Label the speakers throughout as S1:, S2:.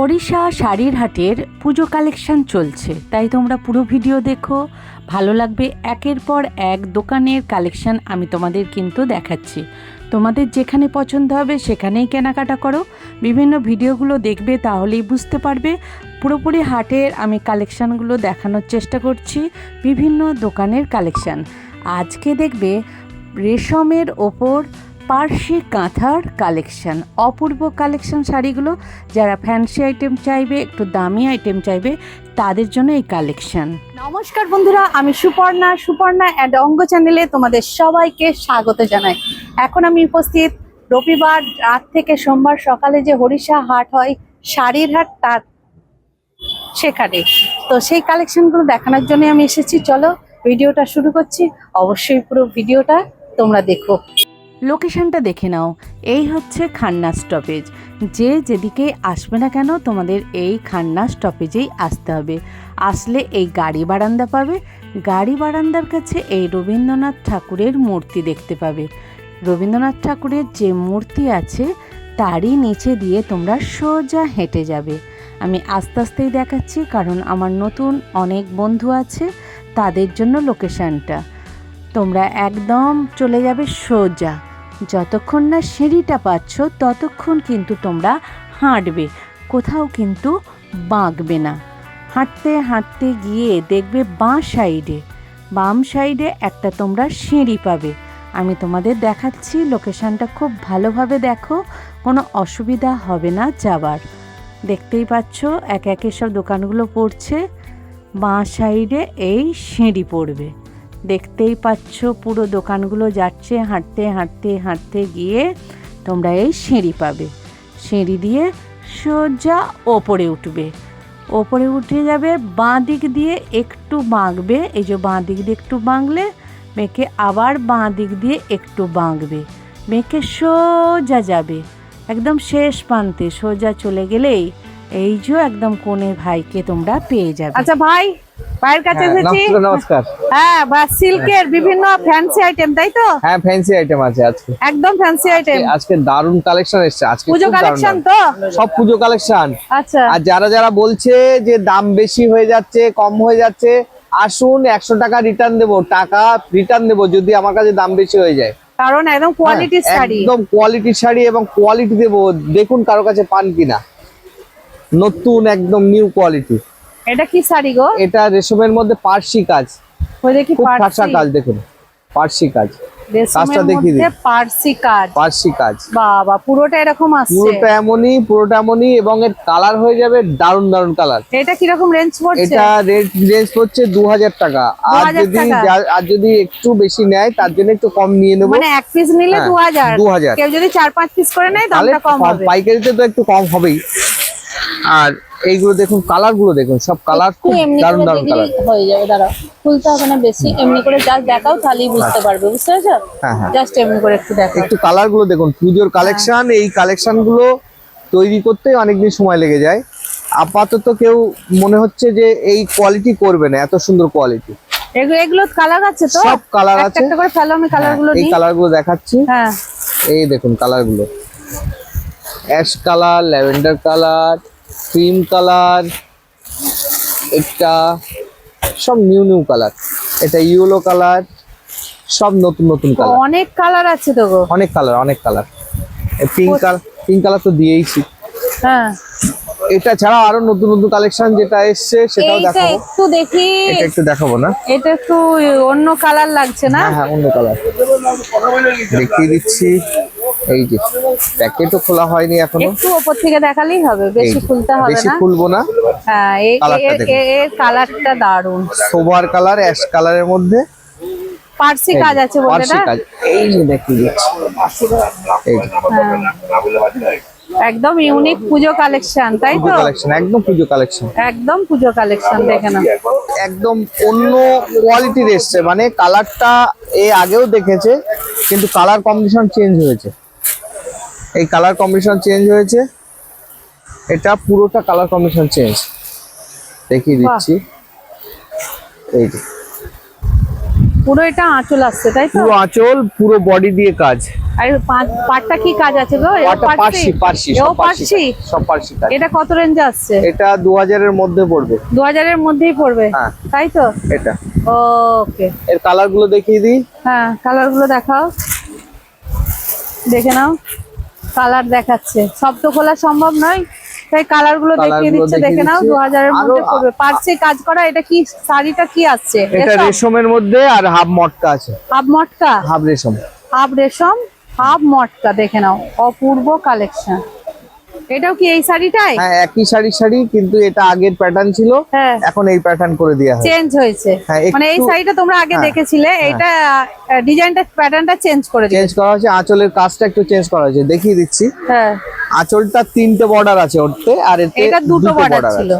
S1: হরিষা শাড়ির হাটের পুজো কালেকশন চলছে। তাই তোমরা পুরো ভিডিও দেখো। ভালো লাগবে একের পর এক দোকানের কালেকশন আমি তোমাদের কিন্তু দেখাচ্ছি। তোমাদের যেখানে পছন্দ হবে সেখানেই কেনাকাটা করো। বিভিন্ন ভিডিওগুলো দেখবে তাহলেই বুঝতে পারবে। পুরোপুরি হাটের আমি কালেকশানগুলো দেখানোর চেষ্টা করছি বিভিন্ন দোকানের কালেকশান। আজকে দেখবে রেশমের ওপর পার্সি কাঁথার কালেকশন, অপূর্ব কালেকশন শাড়িগুলো। যারা ফ্যান্সি আইটেম চাইবে, একটু দামি আইটেম চাইবে, তাদের জন্য এই কালেকশন।
S2: নমস্কার বন্ধুরা, আমি সুপর্ণা। সুপর্ণা অ্যান্ড অঙ্গ চ্যানেলে তোমাদের সবাইকে স্বাগত জানাই। এখন আমি উপস্থিত রবিবার রাত থেকে সোমবার সকালে যে হরিষা হাট হয়, শাড়ির হাট, তার সেখানে। তো সেই কালেকশনগুলো দেখানোর জন্য আমি এসেছি। চলো, ভিডিওটা শুরু করছি। অবশ্যই পুরো ভিডিওটা তোমরা দেখো।
S1: লোকেশনটা দেখে নাও। এই হচ্ছে খান্না স্টপেজ যে যেদিকে আসবে না কেন, তোমাদের এই খান্না স্টপেজেই আসতে হবে। আসলে এই গাড়ি বারান্দা পাবে। গাড়ি বারান্দার কাছে এই রবীন্দ্রনাথ ঠাকুরের মূর্তি দেখতে পাবে। রবীন্দ্রনাথ ঠাকুরের যে মূর্তি আছে, তারই নিচে দিয়ে তোমরা সোজা হেঁটে যাবে। আমি আস্তে আস্তেই দেখাচ্ছি, কারণ আমার নতুন অনেক বন্ধু আছে, তাদের জন্য লোকেশানটা তোমরা একদম চলে যাবে সোজা। যতক্ষণ না সিঁড়িটা পাচ্ছ, ততক্ষণ কিন্তু তোমরা হাঁটবে। কোথাও কিন্তু বাঁকবে না। হাঁটতে হাঁটতে গিয়ে দেখবে বাঁ সাইডে, বাম সাইডে একটা তোমরা সিঁড়ি পাবে। আমি তোমাদের দেখাচ্ছি, লোকেশনটা খুব ভালোভাবে দেখো, কোনো অসুবিধা হবে না যাবার দেখতেই পাচ্ছ, এক একে সব দোকানগুলো পড়ছে, বাঁ সাইডে এই সিঁড়ি পড়বে। দেখতেই পাচ্ছ, পুরো দোকানগুলো যাচ্ছে, হাঁটতে হাঁটতে হাঁটতে গিয়ে তোমরা এই সিঁড়ি পাবে। সিঁড়ি দিয়ে সোজা ওপরে উঠবে। ওপরে উঠে যাবে বাঁ দিক দিয়ে একটু বাঁকবে, এই যে বাঁ দিক দিয়ে একটু বাঁকলে মেয়েকে আবার বাঁ দিক দিয়ে একটু বাঁকবে। মেয়েকে সোজা যাবে, একদম শেষ প্রান্তে, সোজা চলে গেলেই এই যে একদম কোণে ভাইকে তোমরা পেয়ে যাবে।
S2: আচ্ছা ভাই ভাইয়ের কাছে
S3: হ্যাঁ,
S2: এসেছি।
S3: নমস্কার
S2: হ্যাঁ বা সিল্কের বিভিন্ন ফ্যান্সি আইটেম তাই তো?
S3: হ্যাঁ ফ্যান্সি আইটেম আছে আজকে।
S2: একদম ফ্যান্সি আইটেম
S3: আজকে দারুণ কালেকশন এসেছে। আজকে
S2: পুজো কালেকশন তো?
S3: সব পুজো কালেকশন
S2: আচ্ছা।
S3: আর যারা যারা বলছে যে দাম বেশি হয়ে যাচ্ছে কম হয়ে যাচ্ছে আসুন একশো টাকা রিটার্ন দেবো টাকা রিটার্ন দেবো যদি আমার কাছে দাম বেশি হয়ে যায়।
S2: কারণ একদম কোয়ালিটির
S3: হ্যাঁ,
S2: শাড়ি।
S3: একদম কোয়ালিটি শাড়ি এবং কোয়ালিটি দেবো। দেখুন কারও কাছে পান কিনা। নতুন একদম নিউ কোয়ালিটি
S2: এটা কি শাড়ি গো?
S3: এটা রেশমের মধ্যে পার্সি কাজ।
S2: ওই দেখি পার্সি।
S3: কাজ দেখুন। পার্সি কাজ। কাজটা দেখিয়ে দিই।
S2: মধ্যে পার্সি কাজ।
S3: পার্সি কাজ।
S2: বাবা পুরোটা এরকম আসছে।
S3: পুরোটা এমনই পুরোটা এমনই এবং এর কালার হয়ে যাবে দারুণ দারুণ কালার।
S2: এটা কীরকম রেঞ্জ পড়ছে?
S3: এটা রেট রেঞ্জ হচ্ছে দু হাজার টাকা। আর যদি? আর যদি একটু বেশি নেয় তার জন্য একটু কম নিয়ে নেব।
S2: মানে এক পিস নিলে
S3: হ্যাঁ,
S2: দু হাজার
S3: 2000
S2: কেউ যদি চার পাঁচ পিস করে নেয় দামটা কম হবে।
S3: পাইকারিতে তো একটু কম হবেই। আর এইগুলো দেখুন কালারগুলো দেখুন সব কালার খুব
S4: দারুণ
S3: দারুণ কালার।
S4: হয়ে যাবে দাঁড়াও খুলতে হবে না বেশি এমনি করে জাস্ট দেখাও তাহলেই বুঝতে পারবে বুঝতে পেরেছ?
S3: হ্যাঁ হ্যাঁ।
S2: জাস্ট এমনি করে একটু দেখো
S3: একটু কালারগুলো দেখুন পুজোর কালেকশন এই কালেকশনগুলো তৈরি করতে অনেকদিন সময় লেগে যায়। আপাতত কেউ মনে হচ্ছে যে এই কোয়ালিটি করবে না এত সুন্দর কোয়ালিটি
S2: এগুলো এগুলো কালার আছে তো?
S3: সব কালার আছে।
S2: একটা করে ফেলো আমি কালারগুলো
S3: হ্যাঁ, এই
S2: নিই।
S3: কালারগুলো দেখাচ্ছি।
S2: হ্যাঁ।
S3: এই দেখুন কালারগুলো ash colour lavender colour cream colour একটা সব নিউ নিউ কালার। এটা ইয়েলো কালার সব নতুন নতুন কালার।
S2: অনেক কালার আছে তো গো।
S3: অনেক কালার অনেক colour. Pink colour pink colour তো দিয়েইছি।
S2: হ্যাঁ।
S3: এটা ছাড়া আরও নতুন নতুন কালেকশন যেটা এসছে সেটাও দেখাবো।
S2: একটু দেখি।
S3: এটা একটু দেখাবো না?
S2: এটা একটু অন্য কালার লাগছে না?
S3: হ্যাঁ হ্যাঁ অন্য কালার দেখিয়ে দিচ্ছি। এই যে প্যাকেটও খোলা হয়নি এখনও।
S2: একটু ওপর থেকে দেখালেই হবে বেশি খুলতে হবে না।
S3: বেশি খুলবো না।
S2: হ্যাঁ
S3: দেখুন।
S2: এর কালারটা দারুণ
S3: সোবার কালার অ্যাশ কালারের মধ্যে।
S2: পার্সি কাজ আছে বলে না?
S3: কাজ। এই যে যে।
S2: হ্যাঁ। একদম ইউনিক পুজো কালেকশন তাই
S3: পুজো
S2: তো?
S3: কালেকশন একদম পুজো কালেকশন।
S2: একদম পুজো কালেকশন দেখে না
S3: একদম অন্য কোয়ালিটির এসছে মানে কালারটা এ আগেও দেখেছে কিন্তু কালার কম্বিনেশন চেঞ্জ হয়েছে। এই কালার কম্বিনেশন চেঞ্জ হয়েছে। এটা পুরোটা কালার কম্বিনেশন চেঞ্জ দেখিয়ে দিচ্ছি। এই যে।
S2: পুরো এটা আঁচল আসছে তাই তো?
S3: পুরো আঁচল পুরো বডি দিয়ে কাজ।
S2: আর পাঁচ পাটটা কি কাজ আছে গো?
S3: পাটটা পার্সি পার্সি সব পার্সি
S2: পার্সি
S3: সব পার্সি কাজ।
S2: এটা কত রেঞ্জে আসছে?
S3: এটা দু হাজারের মধ্যে পড়বে।
S2: দু হাজারের মধ্যেই পড়বে?
S3: হ্যাঁ।
S2: তাই তো?
S3: এটা।
S2: ওকে।
S3: এর কালারগুলো দেখিয়ে দিই।
S2: হ্যাঁ কালারগুলো দেখাও। দেখে নাও। কালার দেখাচ্ছে। সব তো খোলা সম্ভব নয়। তাই
S3: কালারগুলো
S2: দেখিয়ে দিচ্ছে দেখে নাও দু হাজারের মধ্যে পড়বে। পার্সে কাজ করা এটা কি শাড়িটা কি আছে
S3: এটা রেশমের মধ্যে আর হাফ মটকা আছে।
S2: হাফ মটকা?
S3: হাফ রেশম।
S2: হাফ রেশম হাফ মটকা দেখে নাও। অপূর্ব কালেকশন। এটাও কি এই শাড়িটাই?
S3: হ্যাঁ একই শাড়ি শাড়ি কিন্তু এটা আগের প্যাটার্ন ছিল।
S2: হ্যাঁ।
S3: এখন এই প্যাটার্ন করে দেওয়া হয়
S2: চেঞ্জ হয়েছে।
S3: হ্যাঁ,
S2: মানে এই শাড়িটা তোমরা আগে
S3: হ্যাঁ,
S2: দেখেছিলে এটা ডিজাইনটা প্যাটার্নটা চেঞ্জ করে দিয়েছে।
S3: চেঞ্জ করা হয়েছে আঁচলের কাজটা একটু চেঞ্জ করা হয়েছে দেখিয়ে দিচ্ছি।
S2: হ্যাঁ।
S3: আঁচলটা তিনটে বর্ডার আছে ওরতে আর এতে
S2: এটা দুটো বর্ডার ছিল।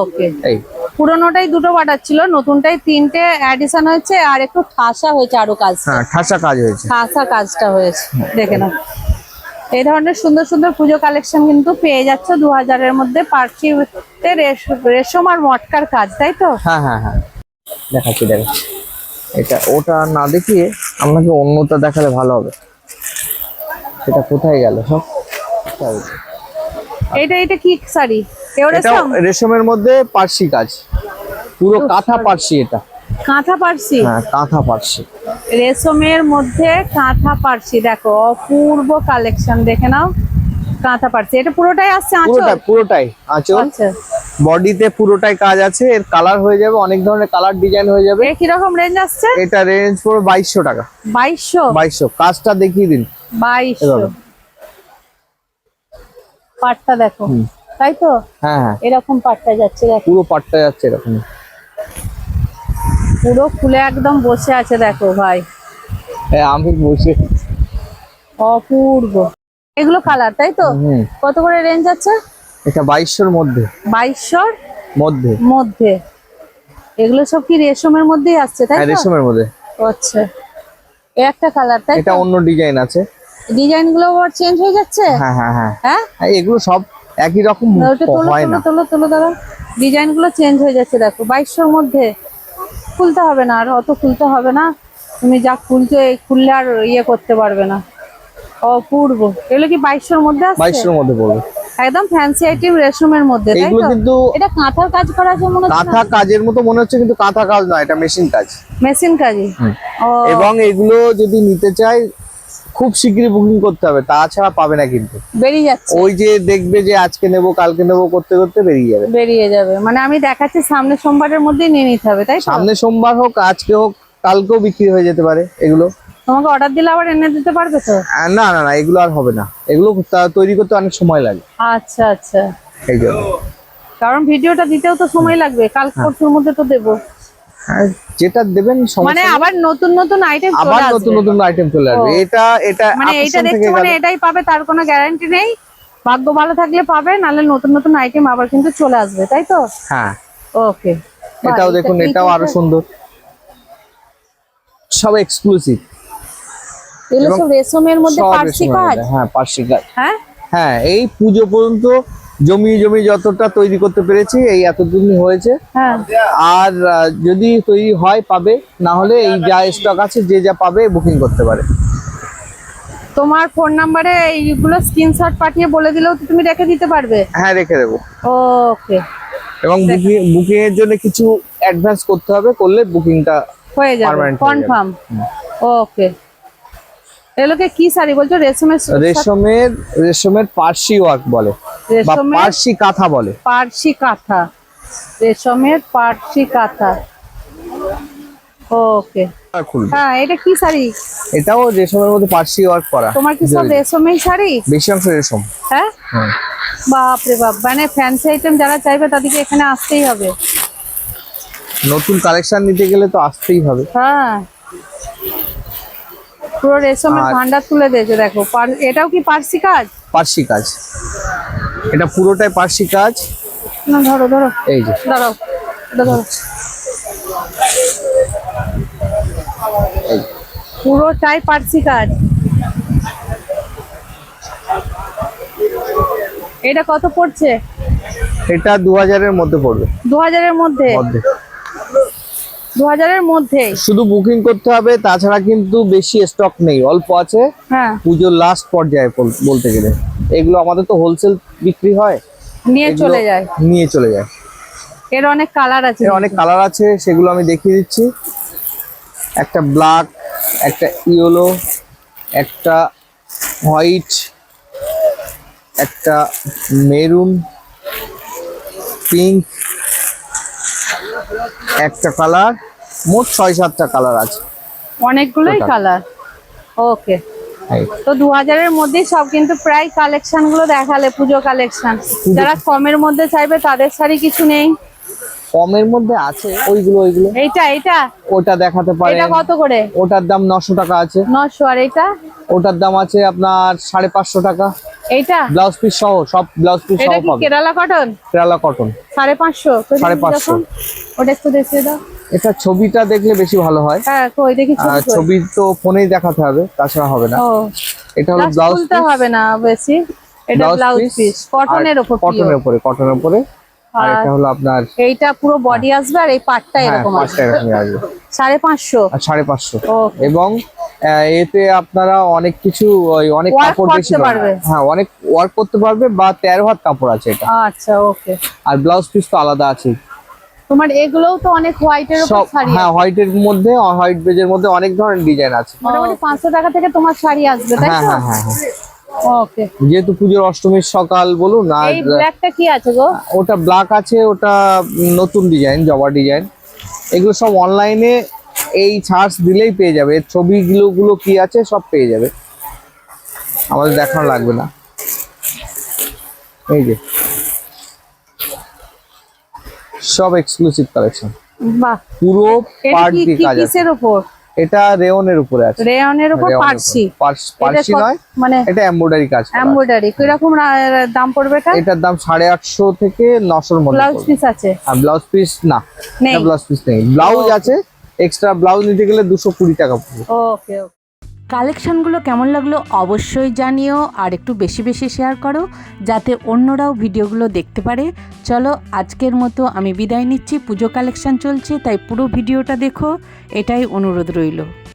S2: ওকে
S3: এই।
S2: পুরোনোটাই দুটো বর্ডার ছিল নতুনটাই তিনটে অ্যাডিশন হয়েছে আর একটু ঠাসা হয়েছে আরও কাজ
S3: হ্যাঁ ঠাসা কাজ হয়েছে।
S2: ঠাসা কাজটা হয়েছে। দেখে নাও। এই ধরনের সুন্দর সুন্দর পুজো কালেকশন কিন্তু পেয়ে যাচ্ছ দু হাজারের মধ্যে পার্সিতে রেশম আর মটকার কাজ তাই তো?
S3: হ্যাঁ হ্যাঁ হ্যাঁ। দেখাচ্ছি দেখাচ্ছি। এটা ওটা না দেখিয়ে আপনাকে অন্যটা দেখালে ভালো হবে। সেটা কোথায় গেল সব?
S2: এটা এটা কি শাড়ি?
S3: এটা রেশমের মধ্যে পার্সি কাজ। পুরো কাঁথা। পার্সি এটা।
S2: কাঁথা পার্সি?
S3: হ্যাঁ কাঁথা পার্সি।
S2: রেশমের মধ্যে কাঁথা পার্সি। দেখো অপূর্ব কালেকশন দেখে নাও। কাঁথা পার্সি। এটা পুরোটাই আসছে আঁচল?
S3: পুরোটাই আঁচল।
S2: আচ্ছা।
S3: বডিতে পুরোটাই কাজ আছে। এর কালার হয়ে যাবে অনেক ধরনের কালার ডিজাইন হয়ে যাবে।
S2: এ কীরকম রেঞ্জ আসছে?
S3: এটা রেঞ্জ পড়বে বাইশশো টাকা।
S2: বাইশশো?
S3: বাইশশো। কাজটা দেখিয়ে দিন।
S2: বাইশশো।
S3: এভাবে।
S2: পাটটা দেখো। তাই তো?
S3: হ্যাঁ হ্যাঁ।
S2: এরকম পাটটা যাচ্ছে দেখো।
S3: পুরো পাটটা যাচ্ছে এরকম।
S2: পুরো ফুলে একদম বসে আছে দেখো ভাই।
S3: হ্যাঁ আমি বসে।
S2: অপূর্ব। এগুলো কালার তাই তো? কত করে রেঞ্জ আছে?
S3: এটা বাইশশোর মধ্যে।
S2: বাইশশোর
S3: মধ্যে।
S2: মধ্যে। এগুলো সব কি রেশমের মধ্যেই আসছে তাই
S3: হ্যাঁ রেশমের মধ্যে।
S2: আচ্ছা। এ একটা কালার তাই
S3: এটা অন্য ডিজাইন আছে।
S2: ডিজাইনগুলো আবার চেঞ্জ হয়ে যাচ্ছে?
S3: হ্যাঁ হ্যাঁ হ্যাঁ।
S2: হ্যাঁ?
S3: হ্যাঁ, এগুলো সব একই রকম
S2: তোলো
S3: হয়
S2: তোলো
S3: না।
S2: তোলো তোলো দাদা ডিজাইনগুলো চেঞ্জ হয়ে যাচ্ছে দেখো। বাইশশোর মধ্যে। খুলতে হবে না আর অত খুলতে হবে না। তুমি যা খুলছো খুললে আর ইয়ে করতে পারবে না। অপূর্ব। এগুলো কি বাইশশোর মধ্যে আছে
S3: বাইশশোর মধ্যে পড়বে।
S2: একদম ফ্যান্সি আইটেম রেশমের মধ্যে তাই তো?
S3: কিন্তু
S2: এটা কাঁথার কাজ করা আছে মনে হচ্ছে
S3: কাঁথা কাজের মতো মনে হচ্ছে কিন্তু কাঁথা কাজ নয় এটা মেশিন কাজ।
S2: মেশিন কাজই।
S3: এবং এগুলো যদি নিতে চাই খুব শীঘ্রই বুকিং করতে হবে তাছাড়া পাবে না কিন্তু।
S2: বেরিয়ে যাচ্ছে।
S3: ওই যে দেখবে যে আজকে নেব কালকে নেব করতে করতে বেরিয়ে যাবে।
S2: বেরিয়ে যাবে। মানে আমি দেখাচ্ছি সামনে সোমবারের মধ্যেই নিয়ে নিতে হবে তাই
S3: সামনে সোমবার হোক আজকে হোক কালকেও বিক্রি হয়ে যেতে পারে এগুলো।
S2: তোমাকে অর্ডার দিলে আবার এনে দিতে পারবে তো?
S3: না না না এগুলো আর হবে না। এগুলো তৈরি করতে অনেক সময় লাগে।
S2: আচ্ছা আচ্ছা।
S3: এই জন্য।
S2: কারণ ভিডিওটা দিতেও তো সময় লাগবে। কাল
S3: হ্যাঁ।
S2: পরশুর মধ্যে তো দেবো।
S3: যেটা দেবেন
S2: মানে আবার নতুন নতুন আইটেম
S3: আবার নতুন নতুন আইটেম চলে আসবে। এটা এটা
S2: মানে
S3: থেকে
S2: দেখছ মানে এটাই পাবে তার কোনো গ্যারান্টি নেই। ভাগ্য ভালো থাকলে পাবে নাহলে নতুন নতুন আইটেম আবার কিন্তু চলে আসবে তাই তো?
S3: হ্যাঁ।
S2: ওকে
S3: এটাও দেখুন এটাও আরও সুন্দর। সব এক্সক্লুসিভ
S2: এগুলো সব রেশমের মধ্যে পার্সি কাজ?
S3: হ্যাঁ পার্সি কাজ।
S2: হ্যাঁ?
S3: হ্যাঁ এই পুজো পর্যন্ত জমি জমি যতটা তৈরি করতে পেরেছি এই এতদিনই হয়েছে।
S2: হ্যাঁ।
S3: আর যদি তৈরি হয় পাবে না হলে এই যা স্টক আছে যে যা পাবে বুকিং করতে পারে।
S2: তোমার ফোন নাম্বারে এইগুলো স্ক্রিনশট পাঠিয়ে বলে দিলেও তো তুমি রেখে দিতে পারবে?
S3: হ্যাঁ রেখে দেবো।
S2: ওকে।
S3: এবং বুকিং বুকিং এর জন্য কিছু অ্যাডভান্স করতে হবে করলে বুকিংটা
S2: হয়ে যাবে।
S3: হয়ে যাবে।
S2: Confirm okay. এগুলোকে কি শাড়ি বলছো? রেশমের
S3: রেশমের রেশমের পার্সি ওয়ার্ক বলে। বা পার্সি কাঁথা বলে।
S2: পার্সি কাঁথা। রেশমের পার্সি কাঁথা। ওকে। হ্যাঁ এটা কি শাড়ি?
S3: এটাও রেশমের মধ্যে পার্সি ওয়ার্ক করা।
S2: তোমার কি সব রেশমের শাড়ি?
S3: বেশি অংশ রেশম।
S2: হ্যাঁ?
S3: হুম।
S2: বাপ রে বাপ মানে ফ্যান্সি আইটেম যারা চাইবে তাদেরকে এখানে আসতেই হবে।
S3: নতুন কালেকশন নিতে গেলে তো আসতেই হবে।
S2: হ্যাঁ। পুরো রেশমের ভান্ডার তুলে দিয়েছে দেখো। এটাও কি পার্সি কাজ?
S3: পার্সি কাজ। এটা পুরোটাই পার্সি কাজ।
S2: না ধরো ধরো।
S3: এই যে।
S2: দাঁড়াও এটা ধরো। পুরোটাই পার্সি কাজ। এটা কত পড়ছে?
S3: এটা দু হাজারের মধ্যে পড়বে।
S2: দু হাজারের মধ্যে?
S3: মধ্যে।
S2: দু হাজারের মধ্যে?
S3: শুধু বুকিং করতে হবে তাছাড়া কিন্তু বেশি স্টক নেই অল্প আছে।
S2: হ্যাঁ।
S3: পুজোর লাস্ট পর্যায়ে বলতে গেলে। এগুলো আমাদের তো হোলসেল বিক্রি হয়।
S2: নিয়ে চলে যায়।
S3: নিয়ে চলে যায়।
S2: এর অনেক কালার আছে।
S3: এর অনেক কালার আছে সেগুলো আমি দেখিয়ে দিচ্ছি। একটা ব্ল্যাক একটা ইয়েলো একটা হোয়াইট একটা মেরুন পিঙ্ক একটা কালার মোট ছয় সাতটা কালার আছে।
S2: অনেকগুলোই কালার ওকে। তো দু হাজারের মধ্যেই সব কিন্তু প্রায় কালেকশনগুলো দেখালে পুজো কালেকশন যারা কমের মধ্যে চাইবে তাদের শাড়ি কিছু নেই।
S3: কমের মধ্যে আছে ওইগুলো ওইগুলো।
S2: এইটা এইটা?
S3: ওটা দেখাতে পারেন।
S2: এটা কত করে?
S3: ওটার দাম নশো টাকা আছে।
S2: নশো আর এটা?
S3: ওটার দাম আছে আপনার সাড়ে পাঁচশো টাকা।
S2: এইটা?
S3: ব্লাউজ পিস সহ সব ব্লাউজ পিস
S2: এটা
S3: সহ
S2: কি
S3: পাবেন।
S2: কেরালা কটন?
S3: কেরালা কটন।
S2: সাড়ে পাঁচশো। তো দেখি
S3: সাড়ে পাঁচশো।
S2: যখন, ওটা একটু দেখিয়ে দাও।
S3: এটা ছবিটা দেখলে বেশি ভালো হয়।
S2: হ্যাঁ কই দেখি ছবি
S3: ছবি তো ফোনেই দেখাতে হবে তাছাড়া হবে না। এটা হলো ব্লাউজ
S2: খুলতে হবে না বেশি। এটা ব্লাউজ পিস কটনের ওপর
S3: কটনের উপরে কটনের উপরে আর এটা হলো আপনার
S2: এইটা পুরো বডি আসবে আর এই পাটটা
S3: হ্যাঁ
S2: এরকম আসবে। সাড়ে পাঁচশো?
S3: সাড়ে পাঁচশো। এবং এতে আপনারা অনেক কিছু অনেক কাপড় বেশি
S2: পারবে।
S3: হ্যাঁ অনেক ওয়ার্ক করতে পারবে বা তেরো হাত কাপড় আছে এটা।
S2: আচ্ছা ওকে
S3: আর ব্লাউজ পিস তো আলাদা আছে।
S2: তোমার এগুলোও তো অনেক হোয়াইটের উপর শাড়ি
S3: হ্যাঁ হোয়াইটের মধ্যে হোয়াইট বেজের মধ্যে অনেক ধরনের ডিজাইন আছে।
S2: মোটামুটি পাঁচশো টাকা থেকে তোমার শাড়ি আসবে তাই
S3: হ্যাঁ
S2: তো?
S3: হ্যাঁ হ্যাঁ হ্যাঁ।
S2: ওকে
S3: যেহেতু পুজোর অষ্টমীর সকাল বলুন আর
S2: এই ব্ল্যাকটা কি আছে গো?
S3: ওটা ব্ল্যাক আছে ওটা নতুন ডিজাইন জবা ডিজাইন এগুলো সব অনলাইনে এই সার্চ দিলেই পেয়ে যাবে। ছবিগুলো গুলো কি আছে সব পেয়ে যাবে। আমাদের দেখানো লাগবে না। এই যে। সব এক্সক্লুসিভ কালেকশন
S2: বাহ।
S3: পুরো পার্ট কাজ আছে।
S2: কিসের উপর
S3: এটা রেওনের উপরে আছে।
S2: রেয়নের উপর পার্সি।
S3: উপরে। পার্স- নয়
S2: মানে
S3: এটা এমব্রয়ডারি কাজ
S2: এমব্রয়ডারি। কীরকম রকম দাম পড়বে এটা?
S3: এটার দাম সাড়ে আটশো থেকে এর মধ্যে
S2: ব্লাউজ পিস আছে?
S3: আর ব্লাউজ পিস না। ব্লাউজ পিস নেই। ব্লাউজ আছে এক্সট্রা ব্লাউজ নিতে গেলে দুশো কুড়ি টাকা পড়বে।
S2: ওকে।
S1: কালেকশনগুলো কেমন লাগল অবশ্যই জানিও আর একটু বেশি বেশি শেয়ার করো যাতে অন্যরাও ভিডিওগুলো দেখতে পারে। চলো আজকের মতো আমি বিদায় নিচ্ছি। পুজো কালেকশন চলছে, তাই পুরো ভিডিওটা দেখো। এটাই অনুরোধ রইল।